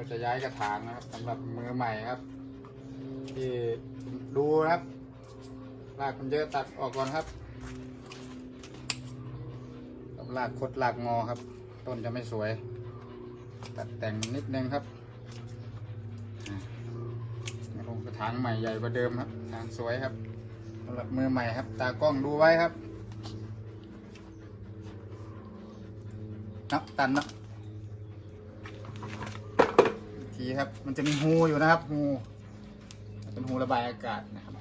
เราจะย้ายกระถางนะครับสำหรับมือใหม่ครับ ที่ดูนะครับรากมันเยอะตัดออกก่อนครับกับรากคดรากงอครับ ต้นจะไม่สวย ตัดแต่งนิดนึงครับลงกระถางใหม่ใหญ่กว่าเดิมครับกระถางสวยครับสำหรับมือใหม่ครับ ตากล้องดูไว้ครับนับตันนะอีก ทีครับ มันจะมีหูอยู่นะครับหูเป็นหูระบายอากาศนะครับ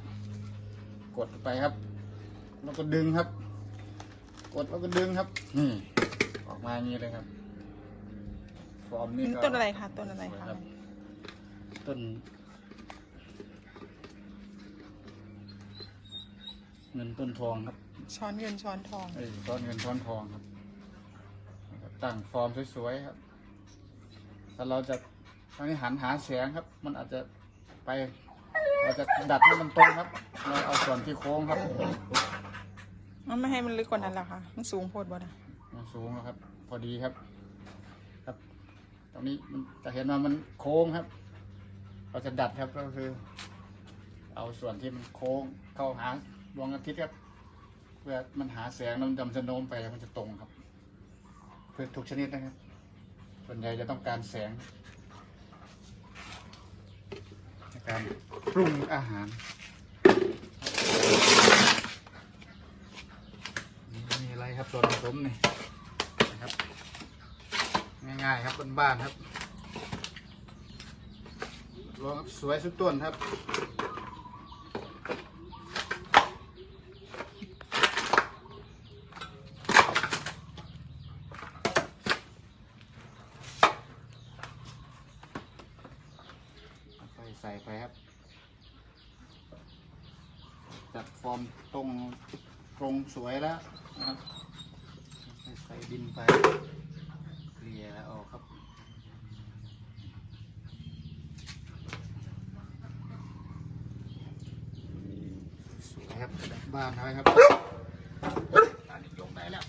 กดไปครับ แล้วก็ดึงครับ กดแล้วก็ดึงครับนี่ออกมาอย่างนี้เลยครับ ฟอร์มนี่ก็ต้นอะไรคะต้นอะไรสวยคะครับต้นเงินต้นทองครับ ช้อนเงินช้อนทองไอ้ยต้นเงินต้นทองครับแล้วก็ตั้งฟอร์มสวยๆครับ ถ้าเราจะ ตอนนี้หันหาแสงครับ มันอาจจะไปเราจะดัดให้มันตรงครับ เราเอาส่วนที่โค้งครับมันไม่ให้มันลึกกว่านั้นหรอคะมันสูงโพดบ่นะมันสูงแล้วครับ พอดีครับ ครับ ตรงนี้มันจะเห็นว่ามันโค้งครับ เราจะดัดครับก็คือ เอาส่วนที่มันโค้งเข้าหาดวงอาทิตย์ครับ เพื่อมันหาแสงแล้วมันดำจะโน้มไปแล้วมันจะตรงครับพืชทุกชนิดนะครับ ส่วนใหญ่จะต้องการแสงใน การปรุงอาหารนี่อะไรครับส่วนผสมนี่นะครับ ง่ายๆครับบ้านๆครับรวงครับสวยสุดต้นครับ ค่อยๆใส่ไปครับ จัดฟอร์มตรงตรงสวยแล้วนะครับใส่ดินไปเกลี่ยแล้วออกครับสวยครับบ้านน้ครับอันนี้ยกได้แล้ว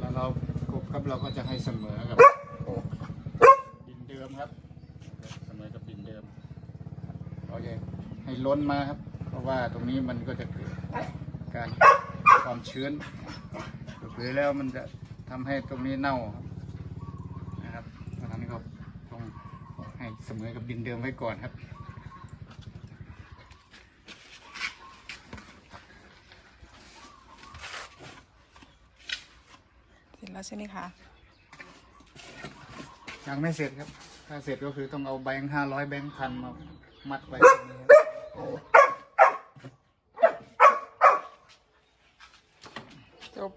แล้วเรากบครับ เราก็จะให้เสมอกับดินเดิมครับ เสมอกับดินเดิมเราจะให้ล้นมาครับ เพราะว่าตรงนี้มันก็จะเกิดการความชื้นหรือแล้วมันจะทำให้ตรงนี้เน่าครับนะครับเพราะฉะนั้นก็ต้องให้เสมอกับดินเดิมไว้ก่อนครับ เสร็จ แล้วใช่ไหมคะ ยังไม่เสร็จครับ ถ้าเสร็จก็คือต้องเอาแบงค์ห้าร้อยแบงค์พันมามัดไว้ตรงนี้ครับจบ